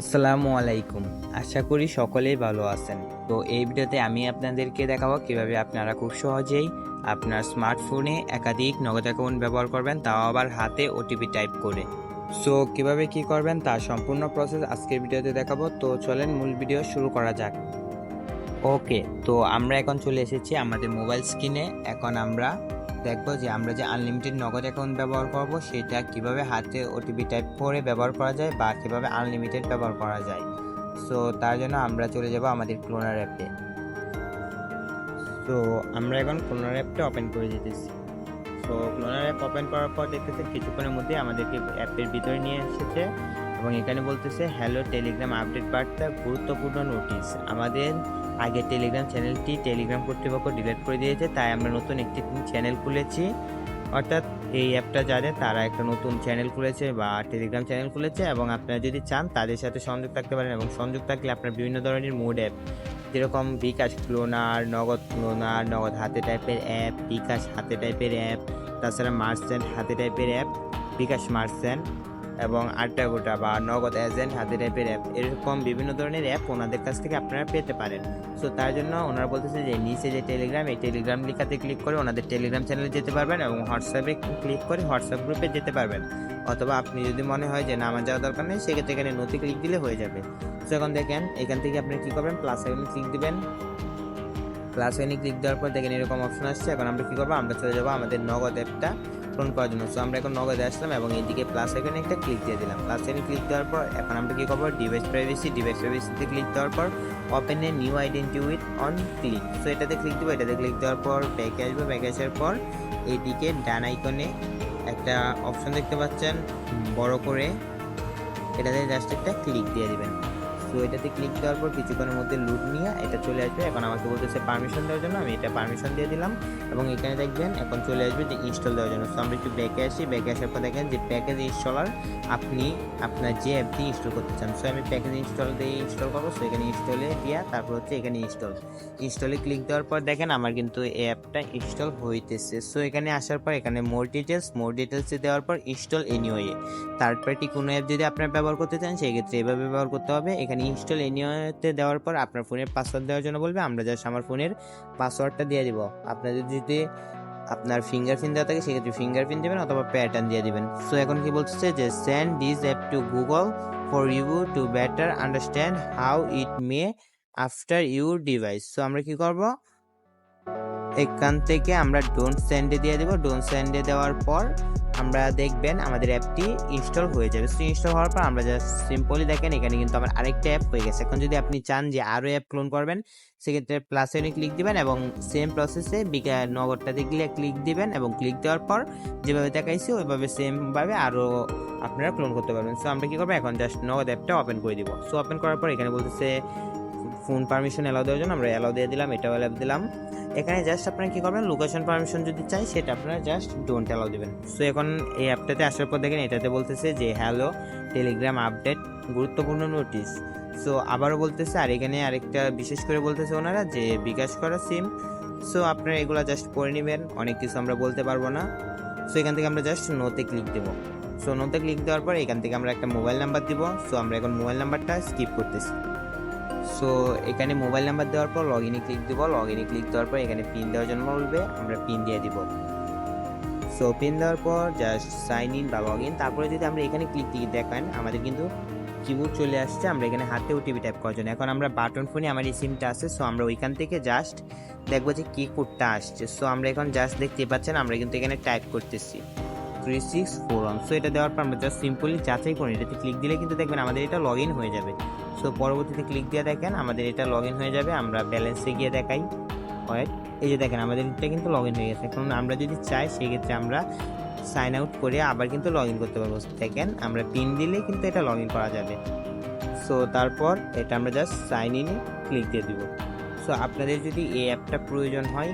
আসসালামু আলাইকুম। আশা করি সকলেই ভালো আছেন। তো এই ভিডিওতে আমি আপনাদেরকে দেখাবো কীভাবে আপনারা খুব সহজেই আপনার স্মার্টফোনে একাধিক নগদ অ্যাকাউন্ট ব্যবহার করবেন, তাও আবার হাতে ওটিপি টাইপ করে। সো, কীভাবে কি করবেন তার সম্পূর্ণ প্রসেস আজকের ভিডিওতে দেখাবো। তো চলেন মূল ভিডিও শুরু করা যাক। ওকে, তো আমরা এখন চলে এসেছি আমাদের মোবাইল স্ক্রিনে। এখন আমরা দেখব যে আমরা যে আনলিমিটেড নগদ অ্যাকাউন্ট ব্যবহার করব, সেটা কীভাবে হাতে ওটিপি টাইপ করে ব্যবহার করা যায় বা কীভাবে আনলিমিটেড ব্যবহার করা যায়। সো তার জন্য আমরা চলে যাব আমাদের ক্লোনার অ্যাপে তো। আমরা এখন ক্লোনার অ্যাপটা ওপেন করে দিতেছি। সো ক্লোনার অ্যাপ ওপেন করার পর দেখতেছে কিছুক্ষণের মধ্যে আমাদেরকে অ্যাপের ভিতরে নিয়ে এসেছে এবং এখানে বলতেছে হ্যালো টেলিগ্রাম আপডেট বার্তা, গুরুত্বপূর্ণ নোটিশ আমাদের আগে টেলিগ্রাম চ্যানেলটি টেলিগ্রাম কর্তৃপক্ষ ডিলেট করে দিয়েছে, তাই আমরা নতুন একটি চ্যানেল খুলেছি। অর্থাৎ এই অ্যাপটা যাদের, তারা একটা নতুন চ্যানেল খুলেছে বা টেলিগ্রাম চ্যানেল খুলেছে এবং আপনারা যদি চান, তাদের সাথে সংযোগ থাকতে পারেন এবং সংযোগ থাকলে আপনার বিভিন্ন ধরনের মোড অ্যাপ যেরকম বিকাশ ক্লোনার নগদ ক্লোনার নগদ হাতে টাইপের অ্যাপ বিকাশ হাতে টাইপের অ্যাপ তাছাড়া মার্চেন্ট হাতে টাইপের অ্যাপ বিকাশ মার্চেন্ট এবং আটটা গোটা বা নগদ এজেন্ট হাতে টাইপের অ্যাপ এরকম বিভিন্ন ধরনের অ্যাপ ওনাদের কাছ থেকে আপনারা পেতে পারেন। সো তার জন্য ওনারা বলতেছে যে, নিচে যে টেলিগ্রাম এই টেলিগ্রাম লিখাতে ক্লিক করে ওনাদের টেলিগ্রাম চ্যানেলে যেতে পারবেন এবং হোয়াটসঅ্যাপে ক্লিক করে হোয়াটসঅ্যাপ গ্রুপে যেতে পারবেন। অথবা আপনি যদি মনে হয় যে, না, আমার যাওয়ার দরকার নেই, সেক্ষেত্রে এখানে নথি ক্লিক দিলে হয়ে যাবে। সো এখন দেখেন, এখান থেকে আপনি কী করবেন? প্লাস আইকনে ক্লিক দিবেন। প্লাস আইকনে ক্লিক দেওয়ার পর দেখেন এরকম অপশন আসছে। এখন আমরা কী করব? আমরা চলে যাব আমাদের নগদ অ্যাপটা পূরণ করার জন্য। সো আমরা এখন নগদে আসলাম এবং এইদিকে প্লাস আইকনে একটা ক্লিক দিয়ে দিলাম। প্লাস আইকনে ক্লিক দেওয়ার পর এখন আমরা কী করব? ডিভাইস প্রাইভেসি ডিভাইস প্রাইভেসিতে ক্লিক দেওয়ার পর open a new identity with on click so এটাতে ক্লিক দেবো, এটাতে ক্লিক দেওয়ার পর ব্যাকে আসব। ব্যাকে আসার পর এইদিকে ডান আইকনে একটা অপশন দেখতে পাচ্ছেন, বড় করে। এটাতে জাস্ট একটা ক্লিক দিয়ে দিবেন। সো এটাতে ক্লিক দেওয়ার পর কিছুক্ষণের মধ্যে লুট নিয়ে এটা চলে আসবে। এখন আমাকে বলতেছে পারমিশন দেওয়ার জন্য, আমি এটা পারমিশন দিয়ে দিলাম। এবং এখানে দেখবেন, এখন চলে আসবে যে ইনস্টল দেওয়ার জন্য। সো আমরা একটু ব্যাকে আসি। ব্যাকে আসার পর দেখেন যে প্যাকেজ ইনস্টলার আপনি আপনার যে অ্যাপ দিয়ে ইনস্টল করতে চান। সো আমি প্যাকেজ ইনস্টল দিয়ে ইনস্টল করব। সো এখানে ইনস্টলে দিয়া তারপর হচ্ছে এখানে ইনস্টল ইনস্টলে ক্লিক দেওয়ার পর দেখেন, আমার কিন্তু এই অ্যাপটা ইনস্টল হইতেছে। সো এখানে আসার পর এখানে মোর ডিটেলস মোর ডিটেলসে দেওয়ার পর ইনস্টল এনিওয়ে থার্ড পার্টি কোনো অ্যাপ যদি আপনার ব্যবহার করতে চান সেই ক্ষেত্রে এভাবে ব্যবহার করতে হবে। এখানে ইনস্টল এনিওয়েতে দেওয়ার পর আপনার ফোনের পাসওয়ার্ড দেওয়ার জন্য বলবে, আমরা জাস্ট আমার ফোনের পাসওয়ার্ডটা দিয়ে দিব। আপনাদের যদি আপনার ফিঙ্গারপ্রিন্ট দেওয়া থাকে, সেক্ষেত্রে ফিঙ্গারপ্রিন্ট দেবেন অথবা প্যাটার্ন দিয়ে দিবেন। সো এখন কি বলতেছে যে send this app to Google for you to better understand how it may after your device so আমরা কি করব? এখান থেকে আমরা ডোন্ট সেন্ডে দিয়ে দেবো। ডোন্ট সেন্ডে দেওয়ার পর আমরা দেখবেন আমাদের অ্যাপটি ইনস্টল হয়ে যাবে। সো ইনস্টল হওয়ার পর আমরা জাস্ট সিম্পলি দেখেন, এখানে কিন্তু আমার আরেকটা অ্যাপ হয়ে গেছে। এখন যদি আপনি চান যে আরও অ্যাপ ক্লোন করবেন, সেক্ষেত্রে প্লাস এনে ক্লিক দিবেন এবং সেম প্রসেসে বিকা নগরটাতে গিয়ে ক্লিক দিবেন এবং ক্লিক দেওয়ার পর যেভাবে দেখাইছি, ওইভাবে সেমভাবে আরও আপনারা ক্লোন করতে পারবেন। সো আমরা কী করব? এখন জাস্ট নগদ অ্যাপটা ওপেন করে দিব। সো ওপেন করার পর এখানে বলতেছে ফোন পারমিশন অ্যালাউ দেওয়ার জন্য, আমরা অ্যালাউ দিয়ে দিলাম, এটাও অ্যালাউ দিলাম। এখানে জাস্ট আপনারা কী করবেন লোকেশন পারমিশন যদি চাই, সেটা আপনারা জাস্ট ডোন্ট অ্যালাউ দেবেন। সো এখন এই অ্যাপটাতে আসার পর দেখেন, এটাতে বলতেছে যে হ্যালো টেলিগ্রাম আপডেট গুরুত্বপূর্ণ নোটিশ সো আবারও বলতেছে, আর এখানে আরেকটা বিশেষ করে বলতেছে ওনারা যে, বিকাশ করা সিম সো আপনারা এগুলো জাস্ট পড়ে নেবেন, অনেক কিছু আমরা বলতে পারব না। সো এখান থেকে আমরা জাস্ট নোতে ক্লিক দেবো। সো নোতে ক্লিক দেওয়ার পর এখান থেকে আমরা একটা মোবাইল নাম্বার দিব। সো আমরা এখন মোবাইল নাম্বারটা স্কিপ করতেছি। সো এখানে মোবাইল নাম্বার দেওয়ার পর লগ ইনে ক্লিক দিব। লগ ইনে ক্লিক দেওয়ার পর এখানে পিন দেওয়ার জন্য বলবে, আমরা পিন দিয়ে দিব। সো পিন দেওয়ার পর জাস্ট সাইন ইন বা লগ ইন তারপরে যদি আমরা এখানে ক্লিক দিয়ে দেখেন, আমাদের কিন্তু কিবোর্ড চলে আসছে। আমরা এখানে হাতে ওটিপি টাইপ করার জন্য। এখন আমরা বাটন ফোনে আমার এই সিমটা আছে। সো আমরা ওইখান থেকে জাস্ট দেখব যে কি কোডটা আসছে। সো আমরা এখন জাস্ট দেখতে পাচ্ছেন, আমরা কিন্তু এখানে টাইপ করতেছি। সো এটা দেওয়ার পর আমরা জাস্ট সিম্পলি যাচাই করি এটাতে ক্লিক দিলে কিন্তু দেখবেন আমাদের এটা লগ ইন হয়ে যাবে। সো পরবর্তীতে ক্লিক দিয়ে দেখেন আমাদের এটা লগ ইন হয়ে যাবে। আমরা ব্যালেন্সে গিয়ে দেখাই। ওয়েট এই যে দেখেন আমাদের এটা কিন্তু লগ ইন হয়ে গেছে। এখন আমরা যদি চাই, সেক্ষেত্রে আমরা সাইন আউট করে আবার কিন্তু লগ ইন করতে পারব। দেখেন আমরা পিন দিলেই কিন্তু এটা লগ ইন করা যাবে। সো তারপর এটা আমরা জাস্ট সাইন ইনে ক্লিক দিয়ে দিব। সো আপনাদের যদি এই অ্যাপটা প্রয়োজন হয়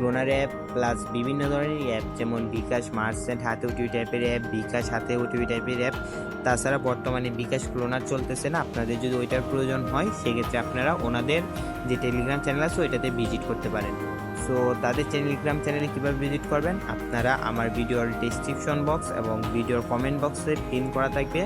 ক্লোনার অ্যাপ, প্লাস বিভিন্ন ধরনের অ্যাপ, যেমন বিকাশ মার্চেন্ট হাতে ওটিভি টাইপের অ্যাপ, বিকাশ, হাতে ওটিভি টাইপের অ্যাপ। তাছাড়া বর্তমানে বিকাশ ক্লোনার চলতেছে না। আপনাদের যদি ওইটার প্রয়োজন হয়, সেক্ষেত্রে আপনারা ওনাদের যে টেলিগ্রাম চ্যানেল আছে, ওইটাতে ভিজিট করতে পারেন। সো তাদের টেলিগ্রাম চ্যানেলে কীভাবে ভিজিট করবেন? আপনারা আমার ভিডিওর ডিসক্রিপশন বক্স এবং ভিডিওর কমেন্ট বক্সে পিন করা থাকবে।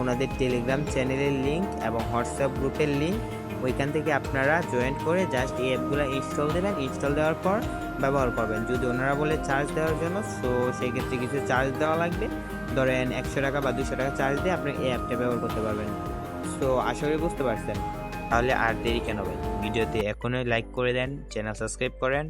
ওনাদের টেলিগ্রাম চ্যানেলের লিঙ্ক এবং হোয়াটসঅ্যাপ গ্রুপের লিঙ্ক ওইখান থেকে আপনারা জয়েন করে জাস্ট এই অ্যাপগুলো ইনস্টল দেবেন। ইনস্টল দেওয়ার পর ব্যবহার করবেন। যদি ওনারা বলে চার্জ দেওয়ার জন্য সো সেই ক্ষেত্রে কিছু চার্জ দেওয়া লাগবে। ধরেন একশো টাকা বা দুশো টাকা চার্জ দিয়ে আপনি এই অ্যাপটা ব্যবহার করতে পারবেন। সো আশা করি বুঝতে পারছেন। তাহলে আর দেরি কেন ভাই? ভিডিওতে এখনই লাইক করে দেন চ্যানেল সাবস্ক্রাইব করেন।